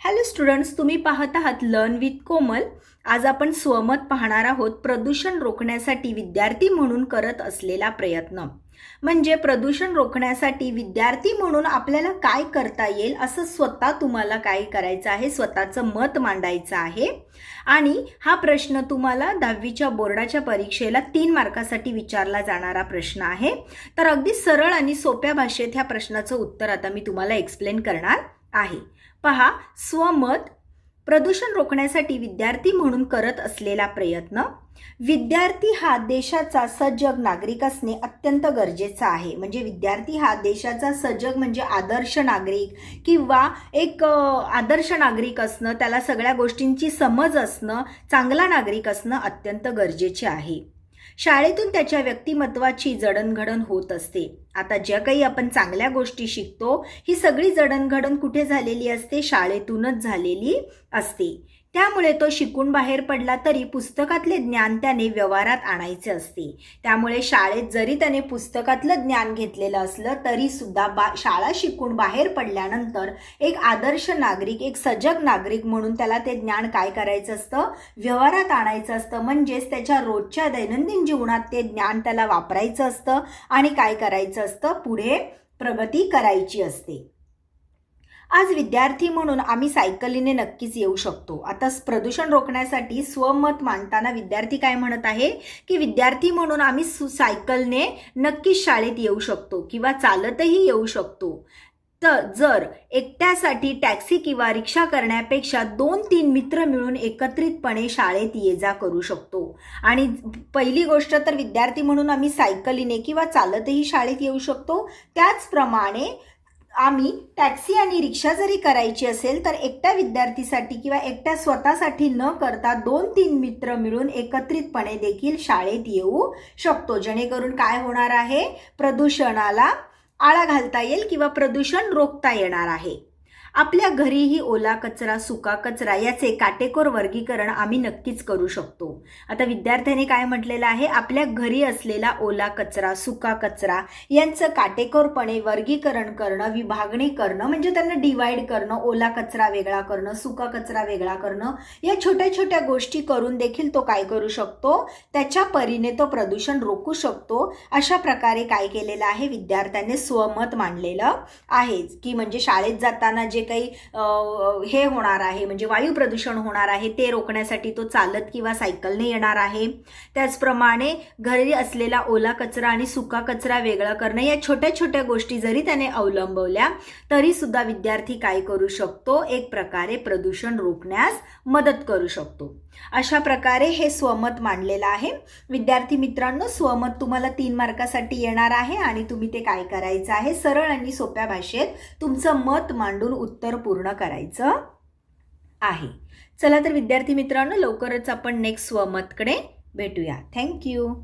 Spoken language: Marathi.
हॅलो स्टुडंट्स तुम्ही पाहत आहात लर्न विथ कोमल. आज आपण स्वमत पाहणार आहोत प्रदूषण रोखण्यासाठी विद्यार्थी म्हणून करत असलेला प्रयत्न. म्हणजे प्रदूषण रोखण्यासाठी विद्यार्थी म्हणून आपल्याला काय करता येईल असं स्वतः तुम्हाला काय करायचं आहे स्वतःचं मत मांडायचं आहे. आणि हा प्रश्न तुम्हाला दहावीच्या बोर्डाच्या परीक्षेला तीन मार्कासाठी विचारला जाणारा प्रश्न आहे. तर अगदी सरळ आणि सोप्या भाषेत ह्या प्रश्नाचं उत्तर आता मी तुम्हाला एक्सप्लेन करणार आहे. पहा स्वमत प्रदूषण रोखण्यासाठी विद्यार्थी म्हणून करत असलेला प्रयत्न. विद्यार्थी हा देशाचा सजग नागरिक असणे अत्यंत गरजेचं आहे. म्हणजे विद्यार्थी हा देशाचा सजग म्हणजे आदर्श नागरिक किंवा एक आदर्श नागरिक असणं त्याला सगळ्या गोष्टींची समज असणं चांगला नागरिक असणं अत्यंत गरजेचे आहे. शाळेतून त्याच्या व्यक्तिमत्वाची जडणघडण होत असते. आता ज्या काही आपण चांगल्या गोष्टी शिकतो ही सगळी जडणघडण कुठे झालेली असते? शाळेतूनच झालेली असते. त्यामुळे तो शिकून बाहेर पडला तरी पुस्तकातले ज्ञान त्याने व्यवहारात आणायचे असते. त्यामुळे शाळेत जरी त्याने पुस्तकातलं ज्ञान घेतलेलं असलं तरी सुद्धा बा शाळा शिकून बाहेर पडल्यानंतर एक आदर्श नागरिक एक सजग नागरिक म्हणून त्याला ते ज्ञान काय करायचं असतं? व्यवहारात आणायचं असतं. म्हणजेच त्याच्या रोजच्या दैनंदिन जीवनात ते ज्ञान त्याला वापरायचं असतं आणि काय करायचं असतं? पुढे प्रगती करायची असते. आज विद्यार्थी म्हणून आम्ही सायकलीने नक्कीच येऊ शकतो. आता प्रदूषण रोखण्यासाठी स्वमत मांडताना विद्यार्थी काय म्हणत आहे? की विद्यार्थी म्हणून आम्ही सु सायकलने नक्कीच शाळेत येऊ शकतो किंवा चालतही येऊ शकतो. तर जर एकट्यासाठी टॅक्सी किंवा रिक्षा करण्यापेक्षा दोन तीन मित्र मिळून एकत्रितपणे शाळेत ये जा करू शकतो. आणि पहिली गोष्ट तर विद्यार्थी म्हणून आम्ही सायकलीने किंवा चालतही शाळेत येऊ शकतो. त्याचप्रमाणे आम्ही टॅक्सी आणि रिक्षा जरी करायची असेल तर एकट्या विद्यार्थीसाठी किंवा एकट्या स्वतःसाठी न करता दोन तीन मित्र मिळून एकत्रितपणे देखील शाळेत येऊ शकतो. जेणेकरून काय होणार आहे? प्रदूषणाला आळा घालता येईल किंवा प्रदूषण रोखता येणार आहे. आपल्या घरीही ओला कचरा सुका कचरा याचे काटेकोर वर्गीकरण आम्ही नक्कीच करू शकतो. आता विद्यार्थ्याने काय म्हटलेलं आहे? आपल्या घरी असलेला ओला कचरा सुका कचरा यांचं काटेकोरपणे वर्गीकरण करणं विभागणी करणं म्हणजे त्यांना डिवाईड करणं ओला कचरा वेगळा करणं सुका कचरा वेगळा करणं या छोट्या छोट्या गोष्टी करून देखील तो काय करू शकतो? त्याच्या परीने तो प्रदूषण रोखू शकतो. अशा प्रकारे काय केलेलं आहे? विद्यार्थ्याने स्वमत मांडलेलं आहे की म्हणजे शाळेत जाताना जे काही हे होणार आहे म्हणजे वायू प्रदूषण होणार आहे ते रोखण्यासाठी तो चालत किंवा सायकलने येणार आहे. त्याचप्रमाणे घरी असलेला ओला कचरा आणि सुका कचरा वेगळा करणं या छोट्या छोट्या गोष्टी जरी त्याने अवलंबवल्या तरी सुद्धा विद्यार्थी काय करू शकतो? एक प्रकारे प्रदूषण रोखण्यास मदत करू शकतो. अशा प्रकारे हे स्वमत मांडलेलं आहे. विद्यार्थी मित्रांनो स्वमत तुम्हाला तीन मार्कासाठी येणार आहे आणि तुम्ही ते काय करायचं आहे? सरळ आणि सोप्या भाषेत तुमचं मत मांडून उत्तर पूर्ण करायचं आहे. चला तर विद्यार्थी मित्रांनो लवकरच आपण नेक्स्ट स्वमतकडे भेटूया. थँक्यू